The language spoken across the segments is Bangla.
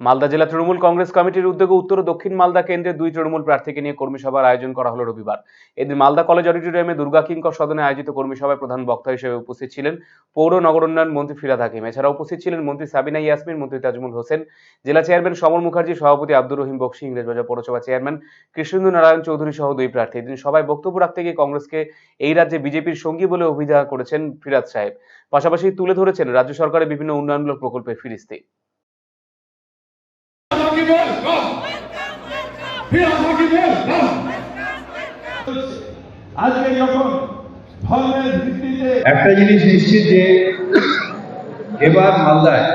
মালদা জেলা তৃণমূল কংগ্রেস কমিটির উদ্যোগে উত্তর ও দক্ষিণ মালদা কেন্দ্রে দুই তৃণমূল প্রার্থীকে নিয়ে কর্মী সভার আয়োজন করা হলো রবিবার। এদিন মালদা কলেজ অডিটোরিয়ামে দুর্গা কিঙ্কর সদনে আয়োজিত কর্মী সভায় প্রধান বক্তা হিসেবে উপস্থিত ছিলেন পৌর নগর উন্নয়ন মন্ত্রী ফিরাদ হাকিম। এছাড়া উপস্থিত ছিলেন মন্ত্রী সাবিনা ইয়াসমিন, মন্ত্রী তাজমুল হোসেন, জেলা চেয়ারম্যান সমর মুখার্জি, সভাপতি আব্দুর রহিম বক্সি, ইংরেজ ইংরেজবাজার পৌরসভা চেয়ারম্যান কৃষ্ণেন্দু নারায়ণ চৌধুরী সহ দুই প্রার্থী। এদিন সবাই বক্তব্য রাখতে গিয়ে কংগ্রেসকে এই রাজ্যে বিজেপির সঙ্গী বলে অভিযোগ করেছেন ফিরাদ সাহেব। পাশাপাশি তুলে ধরেছেন রাজ্য সরকারের বিভিন্ন উন্নয়নমূলক প্রকল্পের ফিরিস্তি। একটা জিনিস নিশ্চিত যে এবার মালদায়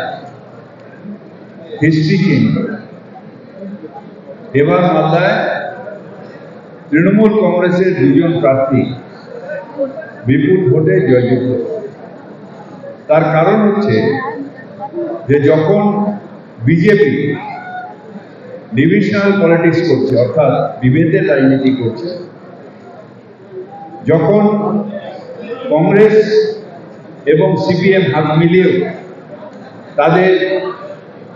হিস্ট্রি হবে। এবার মালদায় তৃণমূল কংগ্রেসের দুজন প্রার্থী বিপুল ভোটে জয়যুক্ত তার কারণ হচ্ছে যে যখন বিজেপি ডিভিশনাল পলিটিক্স করছে, অর্থাৎ বিভেদের রাজনীতি করছে। যখন কংগ্রেস এবং সিপিএম হাত মিলিয়েও তাদের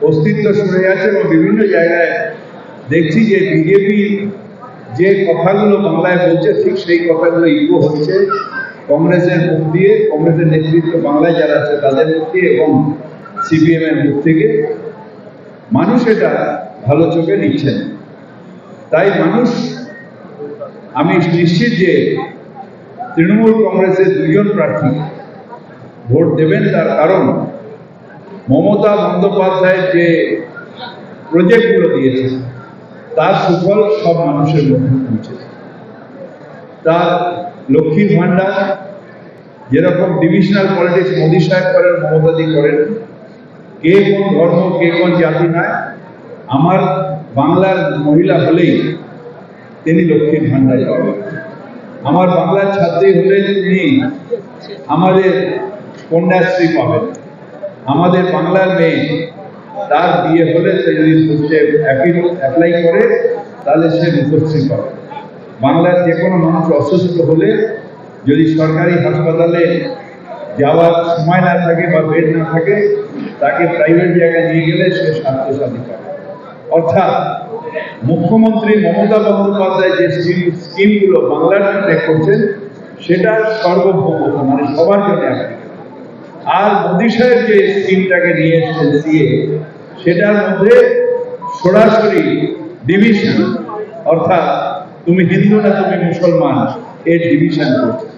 অস্তিত্ব সরে যাচ্ছে এবং বিভিন্ন জায়গায় দেখছি যে বিজেপি যে কথাগুলো বাংলায় বলছে, ঠিক সেই কথাগুলো ইকো হচ্ছে কংগ্রেসের মুখ দিয়ে। কংগ্রেসের নেতৃত্ব বাংলায় যারা আছে তাদের মুখ দিয়ে এবং সিপিএম এর মুখ থেকে। মানুষ এটা ভালো চোখে নিচ্ছে না। তাই মানুষ, আমি নিশ্চিত যে তৃণমূল কংগ্রেসের দুজন প্রার্থী ভোট দেবেন তার কারণ মমতা বন্দ্যোপাধ্যায়ের যে প্রজেক্টগুলো দিয়েছে, তার সুফল সব মানুষের মধ্যে পৌঁছেছে তার লক্ষ্মীর ভাণ্ডার, যেরকম ডিভিশনাল পলিটিক্স মোদী সাহেব করেন মমতাদি করেন, কে কোন ধর্ম, কে কোন জাতি নয় আমার বাংলার মহিলা হলেই তিনি লক্ষ্মীর ভাণ্ডার পাবেন আমার বাংলার ছাত্রী হলে তিনি আমাদের কন্যাশ্রী পাবেন। আমাদের বাংলার মেয়ে তার বিয়ে হলে সে যদি অ্যাপ্লাই করে তাহলে সে মুখশ্রী পাবে। বাংলার যে কোনো মানুষ অসুস্থ হলে যদি সরকারি হাসপাতালে যাওয়ার সময় না থাকে বা বেড না থাকে, তাকে প্রাইভেট জায়গায় নিয়ে গেলে সে স্বাস্থ্যসাথী পাবে। অর্থাৎ মুখ্যমন্ত্রী মমতা বন্দ্যোপাধ্যায় যে স্কিম- স্কিমগুলো বাংলার জন্য করছেন, সেটা সর্বভৌম মানে সবার জন্য আর মোদী সাহেব যে স্কিমটাকে নিয়ে এসছেন সিএ, সেটার মধ্যে সরাসরি ডিভিশন অর্থাৎ তুমি হিন্দু না, তুমি মুসলমান, এর ডিভিশন করছে।